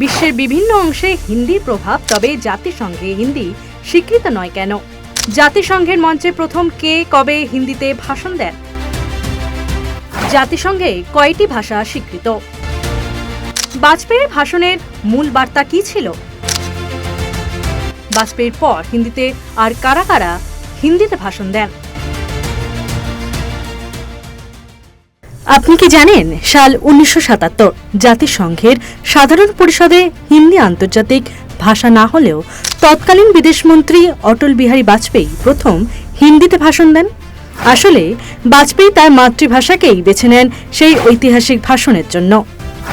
বিশ্বের বিভিন্ন অংশে হিন্দির প্রভাব, তবে জাতিসংঘে হিন্দি স্বীকৃত নয় কেন? জাতিসংঘের মঞ্চে প্রথম কে কবে হিন্দিতে ভাষণ দেন? জাতিসংঘে কয়টি ভাষা স্বীকৃত? বাজপেয়ীর ভাষণের মূল বার্তা কি ছিল? বাজপেয়ীর পর হিন্দিতে আর কারা কারা হিন্দিতে ভাষণ দেন? আপনি কি জানেন, সাল উনিশশো সাতাত্তর জাতিসংঘের সাধারণ পরিষদে হিন্দি আন্তর্জাতিক ভাষা না হলেও তৎকালীন বিদেশমন্ত্রী অটল বিহারী বাজপেয়ী প্রথম হিন্দিতে ভাষণ দেন। আসলে, বাজপেয়ী তার মাতৃভাষাকেই বেছে নেন সেই ঐতিহাসিক ভাষণের জন্য।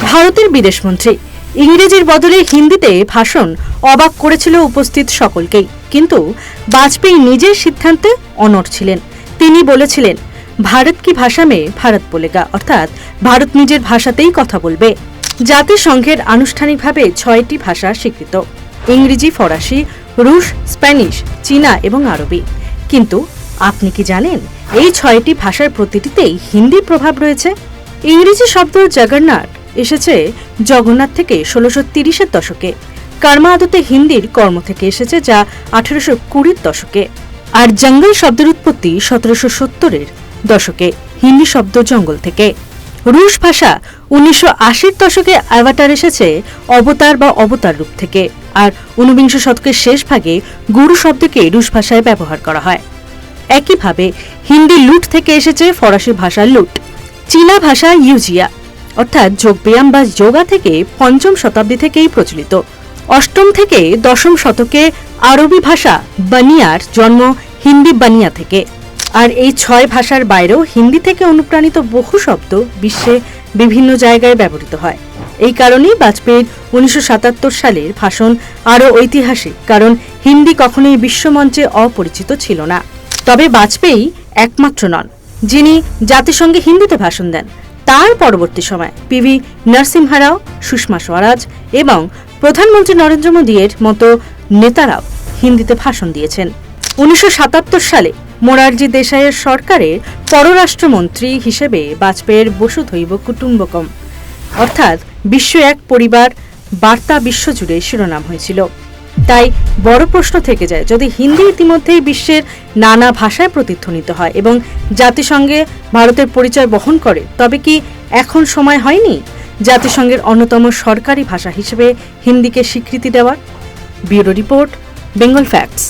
ভারতের বিদেশমন্ত্রী ইংরেজির বদলে হিন্দিতে ভাষণ অবাক করেছিল উপস্থিত সকলকেই। কিন্তু বাজপেয়ী নিজের সিদ্ধান্তে অনড় ছিলেন। তিনি বলেছিলেন ভারত কি ভাষা মে ভারত বলেগা? অর্থাৎ ভারত নিজের ভাষাতেই কথা বলবে। জাতিসংঘের আনুষ্ঠানিকভাবে ছয়টি ভাষা স্বীকৃত। ইংরেজি, ফরাসি, রুশ, স্প্যানিশ, চীনা এবং আরবি। কিন্তু আপনি কি জানেন এই ছয়টি ভাষার প্রতিটিতেই হিন্দির প্রভাব রয়েছে? ইংরেজি শব্দ জগন্নাথ এসেছে জগন্নাথ থেকে ষোলোশো তিরিশের দশকে। কর্মা আদতে হিন্দির কর্ম থেকে এসেছে যা আঠারোশো কুড়ির দশকে। আর জঙ্গল শব্দের উৎপত্তি সতেরোশো সত্তরের। দশকে, হিন্দি শব্দ জঙ্গল থেকে। রুশ ভাষা উনিশশো আশির দশকে অ্যাভাটার এসেছে অবতার বা অবতার রূপ থেকে, আর ঊনবিংশ শতকের শেষ ভাগে গুরু শব্দকে রুশ ভাষায় ব্যবহার করা হয়। একইভাবে হিন্দি লুট থেকে এসেছে ফরাসি ভাষার লুট। চীনা ভাষা ইউজিয়া, অর্থাৎ যোগব্যায়াম বা যোগা থেকে পঞ্চম শতাব্দী থেকেই প্রচলিত। অষ্টম থেকে দশম শতকে আরবি ভাষা বানিয়ার জন্ম হিন্দি বানিয়া থেকে। আর এই ছয় ভাষার বাইরেও হিন্দি থেকে অনুপ্রাণিত বহু শব্দ বিশ্বে বিভিন্ন জায়গায় ব্যবহৃত হয়। এই কারণেই বাজপেয়ীর উনিশশো সাতাত্তর সালের ভাষণ আরও ঐতিহাসিক, কারণ হিন্দি কখনোই বিশ্বমঞ্চে অপরিচিত ছিল না। তবে বাজপেয়ী একমাত্র নন, যিনি জাতিসংঘে হিন্দিতে ভাষণ দেন। তার পরবর্তী সময় পিভি নরসিংহা রাও সুষমা স্বরাজ এবং প্রধানমন্ত্রী নরেন্দ্র মোদীর মতো নেতারাও হিন্দিতে ভাষণ দিয়েছেন। উনিশশো সাতাত্তর সালে মোরারজি দেশাইয়ের সরকারের পররাষ্ট্রমন্ত্রী হিসেবে বাজপেয়ীর বসুধৈব কুটুম্বকম। অর্থাৎ বিশ্ব এক পরিবার, বার্তা বিশ্বজুড়ে শিরোনাম হয়েছিল। তাই বড় প্রশ্ন থেকে যায়, যদি হিন্দি ইতিমধ্যেই বিশ্বের নানা ভাষায় প্রতিধ্বনিত হয় এবং জাতিসংঘে ভারতের পরিচয় বহন করে, তবে কি এখন সময় হয়নি জাতিসংঘের অন্যতম সরকারি ভাষা হিসেবে হিন্দিকে স্বীকৃতি দেওয়ার? Bureau report, Bengal facts.